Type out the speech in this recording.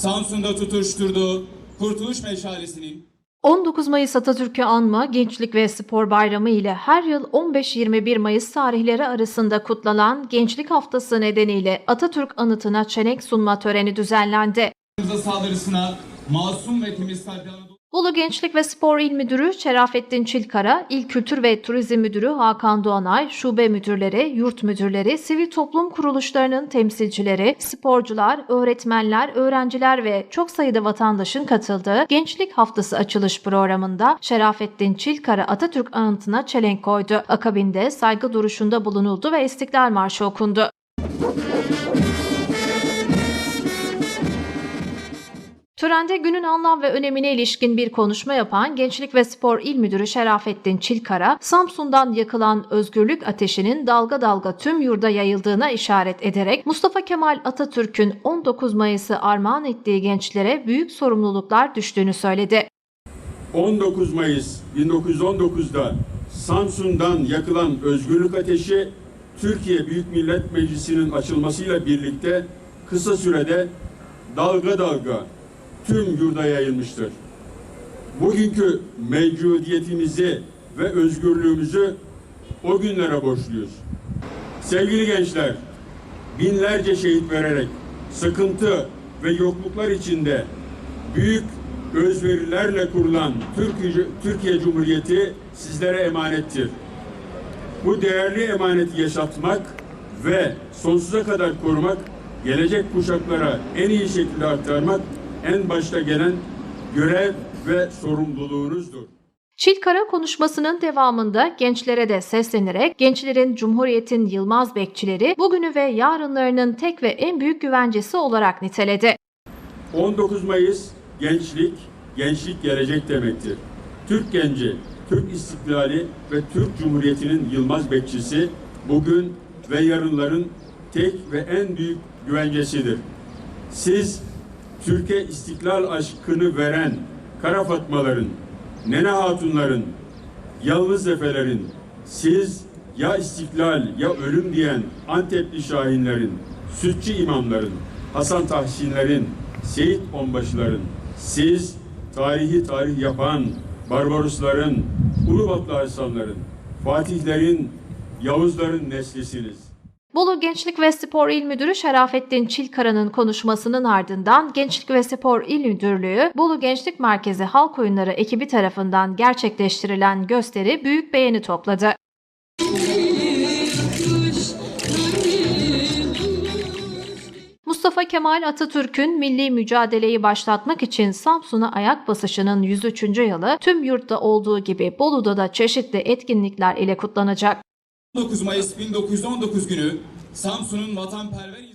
Samsun'da tutuşturduğu Kurtuluş Meşalesi'nin 19 Mayıs Atatürk'ü anma, Gençlik ve Spor Bayramı ile her yıl 15-21 Mayıs tarihleri arasında kutlanan Gençlik Haftası nedeniyle Atatürk anıtına çelenk sunma töreni düzenlendi. saldırısına masum ve temiz kalpli Bolu Gençlik ve Spor İl Müdürü Şerafettin Çilkara, İl Kültür ve Turizm Müdürü Hakan Doğanay, şube müdürleri, yurt müdürleri, sivil toplum kuruluşlarının temsilcileri, sporcular, öğretmenler, öğrenciler ve çok sayıda vatandaşın katıldığı Gençlik Haftası açılış programında Şerafettin Çilkara Atatürk anıtına çelenk koydu. Akabinde saygı duruşunda bulunuldu ve İstiklal Marşı okundu. Törende günün anlam ve önemine ilişkin bir konuşma yapan Gençlik ve Spor İl Müdürü Şerafettin Çilkara, Samsun'dan yakılan özgürlük ateşinin dalga dalga tüm yurda yayıldığına işaret ederek Mustafa Kemal Atatürk'ün 19 Mayıs'ı armağan ettiği gençlere büyük sorumluluklar düştüğünü söyledi. 19 Mayıs 1919'da Samsun'dan yakılan özgürlük ateşi Türkiye Büyük Millet Meclisi'nin açılmasıyla birlikte kısa sürede dalga dalga tüm yurda yayılmıştır. Bugünkü mevcudiyetimizi ve özgürlüğümüzü o günlere borçluyuz. Sevgili gençler, binlerce şehit vererek sıkıntı ve yokluklar içinde büyük özverilerle kurulan Türkiye, Cumhuriyeti sizlere emanettir. Bu değerli emaneti yaşatmak ve sonsuza kadar korumak, gelecek kuşaklara en iyi şekilde aktarmak en başta gelen görev ve sorumluluğunuzdur. Çilkara konuşmasının devamında gençlere de seslenerek gençlerin Cumhuriyet'in yılmaz bekçileri bugünü ve yarınlarının tek ve en büyük güvencesi olarak niteledi. 19 Mayıs gençlik, gençlik gelecek demektir. Türk genci, Türk istiklali ve Türk Cumhuriyeti'nin yılmaz bekçisi bugün ve yarınların tek ve en büyük güvencesidir. Siz Türkiye istiklal aşkını veren Kara Fatmaların, Nene Hatunların, Yalnız Efelerin, siz ya istiklal ya ölüm diyen Antepli Şahinlerin, Sütçü imamların, Hasan Tahsinlerin, Seyit Onbaşıların, siz tarihi tarih yapan Barbarosların, Ulubatlı Hasanların, Fatihlerin, Yavuzların neslisiniz. Bolu Gençlik ve Spor İl Müdürü Şerafettin Çilkara'nın konuşmasının ardından Gençlik ve Spor İl Müdürlüğü, Bolu Gençlik Merkezi Halk Oyunları ekibi tarafından gerçekleştirilen gösteri büyük beğeni topladı. Mustafa Kemal Atatürk'ün milli mücadeleyi başlatmak için Samsun'a ayak basışının 103. yılı tüm yurtta olduğu gibi Bolu'da da çeşitli etkinlikler ile kutlanacak. 19 Mayıs 1919 günü Samsun'un vatanperver